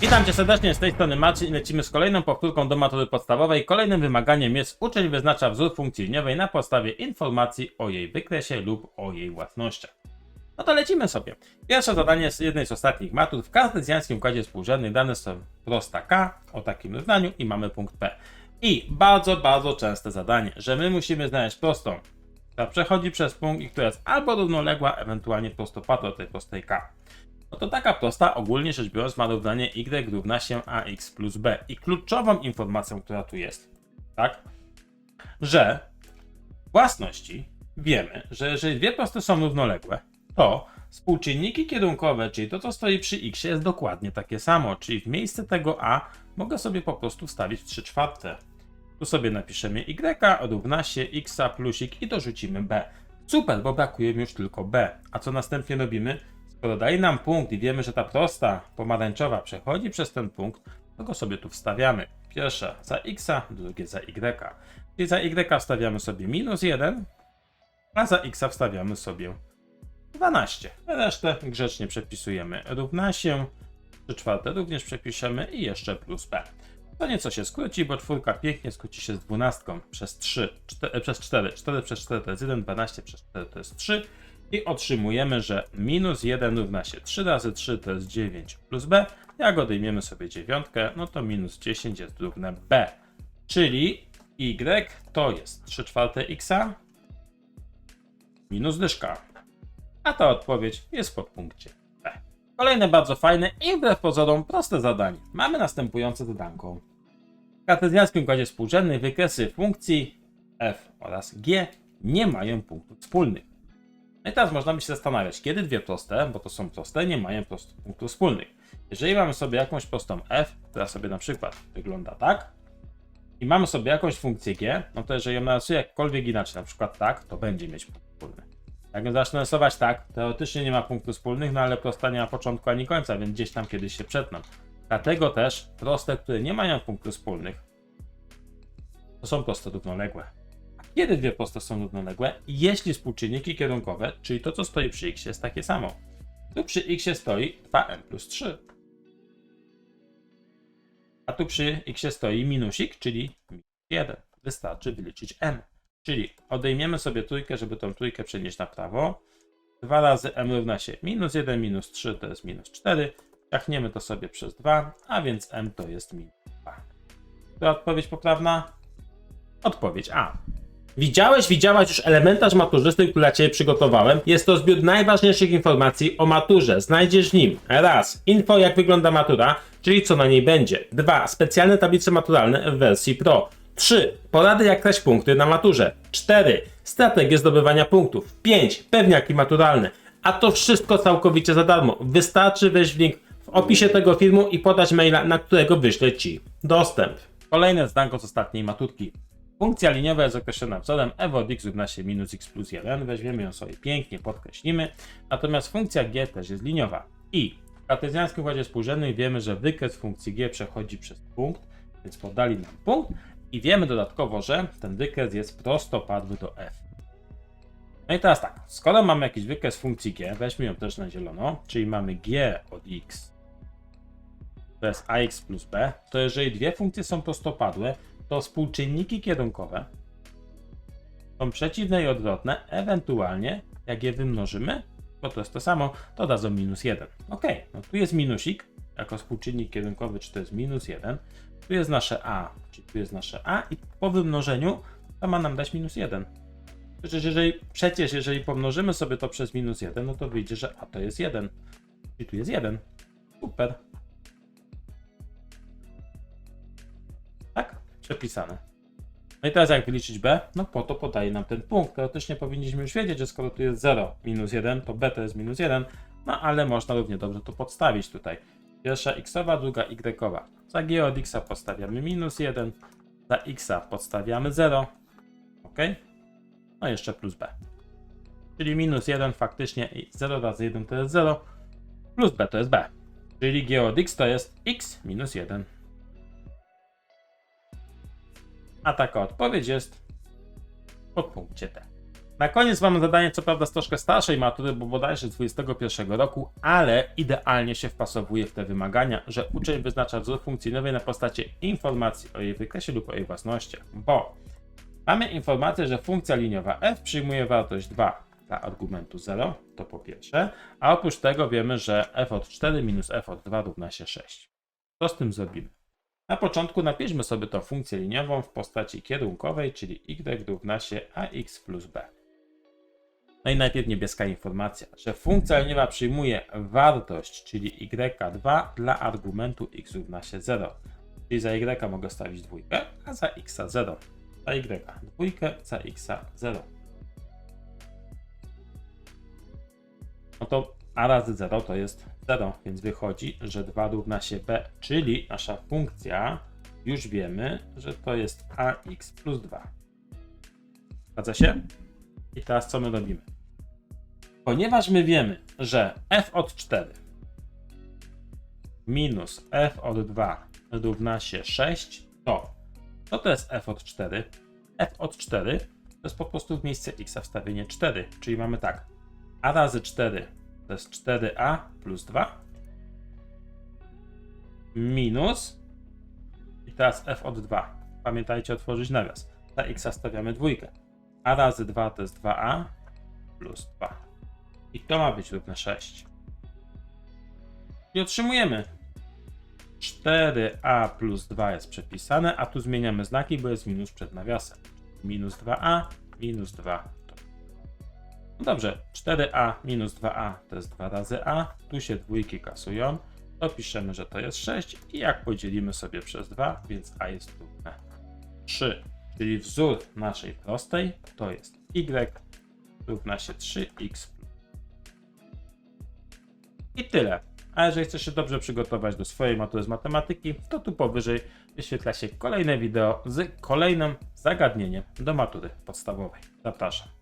Witam Cię serdecznie z tej strony Marcin i lecimy z kolejną powtórką do matury podstawowej. Kolejnym wymaganiem jest uczeń wyznacza wzór funkcji liniowej na podstawie informacji o jej wykresie lub o jej własnościach. No to lecimy sobie. Pierwsze zadanie z jednej z ostatnich matur. W kartezjańskim układzie współrzędnych dane są prosta k o takim równaniu i mamy punkt p. I bardzo, bardzo częste zadanie, że my musimy znaleźć prostą, która przechodzi przez punkt i która jest albo równoległa, ewentualnie prostopadła tej prostej k. No to taka prosta, ogólnie rzecz biorąc, ma równanie y równa się ax plus b. I kluczową informacją, która tu jest, tak, że własności wiemy, że jeżeli dwie proste są równoległe, to współczynniki kierunkowe, czyli to, co stoi przy x, jest dokładnie takie samo. Czyli w miejsce tego a mogę sobie po prostu wstawić 3 czwarte. Tu sobie napiszemy y równa się x plusik i dorzucimy b. Super, bo brakuje mi już tylko b. A co następnie robimy? Skoro daje nam punkt i wiemy, że ta prosta pomarańczowa przechodzi przez ten punkt, to go sobie tu wstawiamy. Pierwsze za x, drugie za y. Czyli za y wstawiamy sobie minus 1, a za x wstawiamy sobie 12. Resztę grzecznie przepisujemy. Równa się 3 czwarte również przepiszemy i jeszcze plus b. To nieco się skróci, bo czwórka pięknie skróci się z 12 przez 3, 4, przez 4, 4 przez 4 to jest 1, 12 przez 4 to jest 3 i otrzymujemy, że minus 1 równa się 3 razy 3 to jest 9 plus b. Jak odejmiemy sobie dziewiątkę, no to minus 10 jest równe b. Czyli y to jest 3 czwarte x minus dyszka. A ta odpowiedź jest w podpunkcie B. Kolejne bardzo fajne i wbrew pozorom proste zadanie. Mamy następujące zadanko. W kartezjańskim układzie współrzędnych wykresy funkcji f oraz g nie mają punktów wspólnych. No i teraz można by się zastanawiać, kiedy dwie proste, bo to są proste, nie mają punktów wspólnych. Jeżeli mamy sobie jakąś prostą f, która sobie na przykład wygląda tak, i mamy sobie jakąś funkcję g, no to jeżeli ją narysuję jakkolwiek inaczej, na przykład tak, to będzie mieć punkt wspólny. Jak ją zacznę rysować tak, teoretycznie nie ma punktów wspólnych, no ale prosta nie ma początku ani końca, więc gdzieś tam kiedyś się przetną. Dlatego też proste, które nie mają punktów wspólnych, to są proste równoległe. Kiedy dwie proste są równoległe? Jeśli współczynniki kierunkowe, czyli to co stoi przy x jest takie samo. Tu przy x stoi 2m plus 3. A tu przy x stoi minusik, czyli minus 1. Wystarczy wyliczyć m. Czyli odejmiemy sobie trójkę, żeby tą trójkę przenieść na prawo. 2 razy m równa się minus 1, minus 3 to jest minus 4. Ciachniemy to sobie przez 2, a więc m to jest minus 2. To odpowiedź poprawna? Odpowiedź A. Widziałeś, widziałaś już elementarz maturzysty, który dla Ciebie przygotowałem. Jest to zbiór najważniejszych informacji o maturze. Znajdziesz w nim raz info jak wygląda matura, czyli co na niej będzie. Dwa specjalne tablice maturalne w wersji Pro. 3. Porady jak kraść punkty na maturze. 4. Strategie zdobywania punktów. 5. Pewniaki maturalne. A to wszystko całkowicie za darmo. Wystarczy wejść w link w opisie tego filmu i podać maila, na którego wyślę Ci dostęp. Kolejne zdanko z ostatniej maturki. Funkcja liniowa jest określona wzorem f od x równa się minus x plus 1. Weźmiemy ją sobie pięknie, podkreślimy. Natomiast funkcja g też jest liniowa. I w kartezjańskim układzie współrzędnym wiemy, że wykres funkcji g przechodzi przez punkt, więc podali nam punkt. I wiemy dodatkowo, że ten wykres jest prostopadły do f. No i teraz tak, skoro mamy jakiś wykres funkcji g, weźmy ją też na zielono, czyli mamy g od x to jest ax plus b, to jeżeli dwie funkcje są prostopadłe, to współczynniki kierunkowe są przeciwne i odwrotne, ewentualnie jak je wymnożymy, bo to jest to samo, to dadzą minus 1. Ok, no tu jest minusik, jako współczynnik kierunkowy, czy to jest minus 1, tu jest nasze a, czyli tu jest nasze a i po wymnożeniu to ma nam dać minus 1. Przecież jeżeli, przecież jeżeli pomnożymy sobie to przez minus 1, no to wyjdzie, że a to jest 1. Czyli tu jest 1. Super. Przepisane. No i teraz jak wyliczyć b? No po to podaje nam ten punkt. Teoretycznie powinniśmy już wiedzieć, że skoro tu jest 0 minus 1, to b to jest minus 1. No ale można równie dobrze to podstawić tutaj. Pierwsza xowa, druga y. Za g od x podstawiamy minus 1, za x podstawiamy 0. Ok? No jeszcze plus b. Czyli minus 1 faktycznie i 0 razy 1 to jest 0, plus b to jest b. Czyli g od x to jest x minus 1. A taka odpowiedź jest w podpunkcie T. Na koniec mamy zadanie, co prawda z troszkę starszej matury, bo bodajże z 21 roku, ale idealnie się wpasowuje w te wymagania, że uczeń wyznacza wzór funkcji nowej na postaci informacji o jej wykresie lub o jej własnościach, bo mamy informację, że funkcja liniowa f przyjmuje wartość 2 dla argumentu 0, to po pierwsze, a oprócz tego wiemy, że f od 4 minus f od 2 równa się 6. Co z tym zrobimy? Na początku napiszmy sobie tą funkcję liniową w postaci kierunkowej, czyli y równa się ax plus b. No i najpierw niebieska informacja, że funkcja liniowa przyjmuje wartość, czyli y2 dla argumentu x równa się 0. Czyli za y mogę stawić dwójkę, a za x 0. Za y dwójkę, za x 0. No to a razy 0 to jest 0, więc wychodzi, że 2 równa się b, czyli nasza funkcja, już wiemy, że to jest ax plus 2. Zgadza się? I teraz co my robimy? Ponieważ my wiemy, że f od 4 minus f od 2 równa się 6, to co to jest f od 4? f od 4 to jest po prostu w miejsce x wstawienie 4, czyli mamy tak, a razy 4 to jest 4a plus 2 minus i teraz f od 2. Pamiętajcie otworzyć nawias. Za x stawiamy dwójkę. a razy 2 to jest 2a plus 2. I to ma być równe 6. I otrzymujemy 4a plus 2 jest przepisane, a tu zmieniamy znaki, bo jest minus przed nawiasem. Minus 2a, minus 2 to. No dobrze, 4a minus 2a to jest 2 razy a, tu się dwójki kasują, to piszemy, że to jest 6 i jak podzielimy sobie przez 2, więc a jest równe 3. Czyli wzór naszej prostej to jest y równa się 3x i tyle. A jeżeli chcesz się dobrze przygotować do swojej matury z matematyki, to tu powyżej wyświetla się kolejne wideo z kolejnym zagadnieniem do matury podstawowej. Zapraszam.